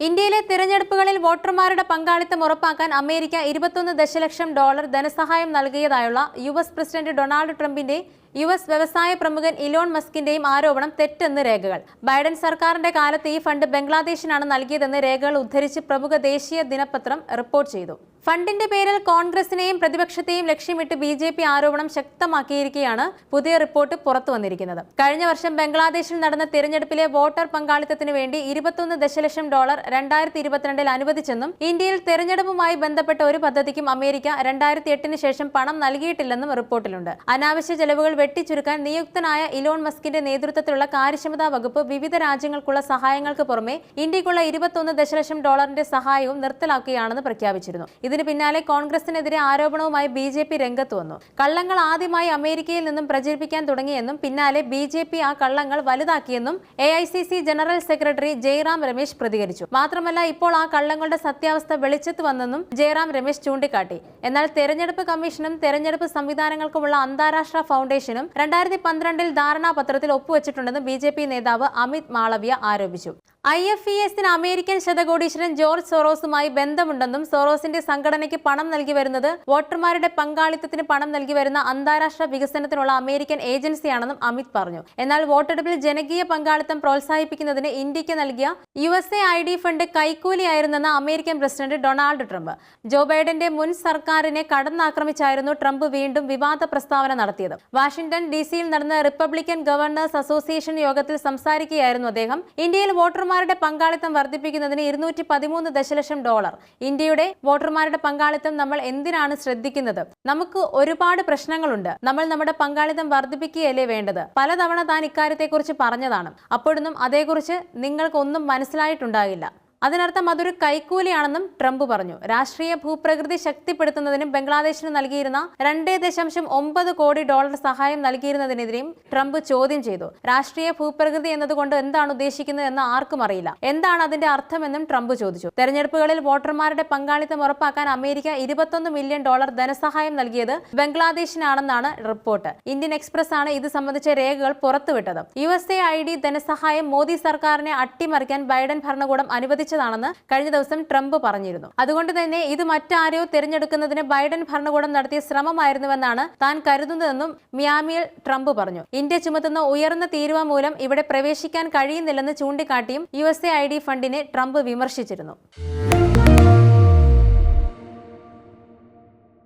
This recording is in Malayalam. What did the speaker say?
ഇന്ത്യയിലെ തിരഞ്ഞെടുപ്പുകളിൽ വോട്ടർമാരുടെ പങ്കാളിത്തം ഉറപ്പാക്കാൻ അമേരിക്ക ഇരുപത്തൊന്ന് ദശലക്ഷം ഡോളർ ധനസഹായം നൽകിയതായുള്ള യു പ്രസിഡന്റ് ഡൊണാൾഡ് ട്രംപിന്റെ യു എസ് വ്യവസായ പ്രമുഖൻ ഇലോൺ മസ്കിന്റെയും ആരോപണം തെറ്റെന്ന് രേഖകൾ. ബൈഡൻ സർക്കാരിന്റെ കാലത്ത് ഈ ഫണ്ട് ബംഗ്ലാദേശിനാണ് നൽകിയതെന്ന് രേഖകൾ ഉദ്ധരിച്ച് പ്രമുഖ ദേശീയ ദിനപത്രം റിപ്പോർട്ട് ചെയ്തു. ഫണ്ടിന്റെ പേരിൽ കോൺഗ്രസിനെയും പ്രതിപക്ഷത്തെയും ലക്ഷ്യമിട്ട് ബി ജെ പി ആരോപണം ശക്തമാക്കിയിരിക്കുകയാണ് പുതിയ റിപ്പോർട്ട് പുറത്തു വന്നിരിക്കുന്നത്. കഴിഞ്ഞ വർഷം ബംഗ്ലാദേശിൽ നടന്ന തിരഞ്ഞെടുപ്പിലെ വോട്ടർ പങ്കാളിത്തത്തിന് വേണ്ടി ഇരുപത്തൊന്ന് ദശലക്ഷം ഡോളർ രണ്ടായിരത്തി ഇരുപത്തിരണ്ടിൽ അനുവദിച്ചെന്നും ഇന്ത്യയിൽ തെരഞ്ഞെടുപ്പുമായി ബന്ധപ്പെട്ട ഒരു പദ്ധതിക്കും അമേരിക്ക രണ്ടായിരത്തി എട്ടിന് ശേഷം പണം നൽകിയിട്ടില്ലെന്നും റിപ്പോർട്ടിലുണ്ട്. അനാവശ്യ ചെലവുകൾ വെട്ടിച്ചുരുക്കാൻ നിയുക്തനായ ഇലോൺ മസ്കിന്റെ നേതൃത്വത്തിലുള്ള കാര്യക്ഷമതാ വകുപ്പ് വിവിധ രാജ്യങ്ങൾക്കുള്ള സഹായങ്ങൾക്ക് പുറമെ ഇന്ത്യക്കുള്ള ഇരുപത്തൊന്ന് ദശലക്ഷം ഡോളറിന്റെ സഹായവും നിർത്തലാക്കുകയാണെന്ന് പ്രഖ്യാപിച്ചിരുന്നു. ഇതിന് പിന്നാലെ കോൺഗ്രസിനെതിരെ ആരോപണവുമായി ബി ജെ പി രംഗത്ത് വന്നു. കള്ളങ്ങൾ ആദ്യമായി അമേരിക്കയിൽ നിന്നും പ്രചരിപ്പിക്കാൻ തുടങ്ങിയെന്നും പിന്നാലെ ബി ജെ പി ആ കള്ളങ്ങൾ വലുതാക്കിയെന്നും A I C C general secretary Jairam Ramesh പ്രതികരിച്ചു. മാത്രമല്ല ഇപ്പോൾ ആ കള്ളങ്ങളുടെ സത്യാവസ്ഥ വെളിച്ചത്ത് വന്നെന്നും ജയറാം രമേശ് ചൂണ്ടിക്കാട്ടി. എന്നാൽ തെരഞ്ഞെടുപ്പ് കമ്മീഷനും തെരഞ്ഞെടുപ്പ് സംവിധാനങ്ങൾക്കുമുള്ള അന്താരാഷ്ട്ര ഫൗണ്ടേഷനും രണ്ടായിരത്തി പന്ത്രണ്ടിൽ ധാരണാപത്രത്തിൽ ഒപ്പുവെച്ചിട്ടുണ്ടെന്ന് ബി നേതാവ് അമിത് മാളവ്യ ആരോപിച്ചു. ഐ എഫ് ഇ എസിന് അമേരിക്കൻ ശതകോടീശ്വരൻ ജോർജ് സോറോസുമായി ബന്ധമുണ്ടെന്നും സോറോസിന്റെ സംഘടനയ്ക്ക് പണം നൽകി വരുന്നത് വോട്ടർമാരുടെ പങ്കാളിത്തത്തിന് പണം നൽകി വരുന്ന അന്താരാഷ്ട്ര വികസനത്തിനുള്ള അമേരിക്കൻ ഏജൻസിയാണെന്നും അമിത് പറഞ്ഞു. എന്നാൽ വോട്ടെടുപ്പിൽ ജനകീയ പങ്കാളിത്തം പ്രോത്സാഹിപ്പിക്കുന്നതിന് ഇന്ത്യയ്ക്ക് നൽകിയ U S A I D fund കൈക്കൂലിയായിരുന്നെന്ന് American president Donald Trump. Joe ബൈഡന്റെ മുൻ സർക്കാരിനെ കടന്നാക്രമിച്ചായിരുന്നു ട്രംപ് വീണ്ടും വിവാദ പ്രസ്താവന നടത്തിയത്. വാഷിംഗ്ടൺ ഡി സിയിൽ നടന്ന റിപ്പബ്ലിക്കൻ ഗവർണേഴ്സ് അസോസിയേഷൻ യോഗത്തിൽ സംസാരിക്കുകയായിരുന്നു അദ്ദേഹം. ഇന്ത്യയിൽ വോട്ടർമാരുടെ പങ്കാളിത്തം വർദ്ധിപ്പിക്കുന്നതിന് ഇരുന്നൂറ്റി പതിമൂന്ന് ദശലക്ഷം ഡോളർ. ഇന്ത്യയുടെ വോട്ടർമാരുടെ പങ്കാളിത്തം നമ്മൾ എന്തിനാണ് ശ്രദ്ധിക്കുന്നത്? നമുക്ക് ഒരുപാട് പ്രശ്നങ്ങളുണ്ട്. നമ്മൾ നമ്മുടെ പങ്കാളിത്തം വർദ്ധിപ്പിക്കുകയല്ലേ വേണ്ടത്? പലതവണ താൻ ഇക്കാര്യത്തെക്കുറിച്ച് പറഞ്ഞതാണ്. അപ്പോഴൊന്നും അതേക്കുറിച്ച് നിങ്ങൾക്കൊന്നും മനസ്സിലായിട്ടുണ്ടാകില്ല. അതിനർത്ഥം അതൊരു കൈക്കൂലിയാണെന്നും ട്രംപ് പറഞ്ഞു. രാഷ്ട്രീയ ഭൂപ്രകൃതി ശക്തിപ്പെടുത്തുന്നതിന് ബംഗ്ലാദേശിന് നൽകിയിരുന്ന രണ്ടേ ദശാംശം ഒമ്പത് കോടി ഡോളർ സഹായം നൽകിയിരുന്നതിനെതിരെയും ട്രംപ് ചോദ്യം ചെയ്തു. രാഷ്ട്രീയ ഭൂപ്രകൃതി എന്നതുകൊണ്ട് എന്താണ് ഉദ്ദേശിക്കുന്നത് എന്ന് ആർക്കും അറിയില്ല. എന്താണ് അതിന്റെ അർത്ഥമെന്നും ട്രംപ് ചോദിച്ചു. തെരഞ്ഞെടുപ്പുകളിൽ വോട്ടർമാരുടെ പങ്കാളിത്തം ഉറപ്പാക്കാൻ അമേരിക്ക ഇരുപത്തൊന്ന് മില്യൺ ഡോളർ ധനസഹായം നൽകിയത് ബംഗ്ലാദേശിനാണെന്നാണ് റിപ്പോർട്ട്. ഇന്ത്യൻ എക്സ്പ്രസ് ആണ് ഇത് സംബന്ധിച്ച രേഖകൾ പുറത്തുവിട്ടത്. U S A I D ധനസഹായം മോദി സർക്കാരിനെ അട്ടിമറിക്കാൻ ബൈഡൻ ഭരണകൂടം അനുവദിച്ചതാണെന്ന് കഴിഞ്ഞ ദിവസം ട്രംപ് പറഞ്ഞിരുന്നു. അതുകൊണ്ട് തന്നെ ഇത് മറ്റാരെയോ തിരഞ്ഞെടുക്കുന്നതിന് ബൈഡൻ ഭരണകൂടം നടത്തിയ ശ്രമമായിരുന്നുവെന്നാണ് താൻ കരുതുന്നതെന്നും മിയാമിയിൽ ട്രംപ് പറഞ്ഞു. ഇന്ത്യ ചുമത്തുന്ന ഉയർന്ന തീരുവ മൂലം ഇവിടെ പ്രവേശിക്കാൻ കഴിയുന്നില്ലെന്ന് ചൂണ്ടിക്കാട്ടിയും യു എസ് ഐ ഡി ഫണ്ടിനെ ട്രംപ് വിമർശിച്ചിരുന്നു.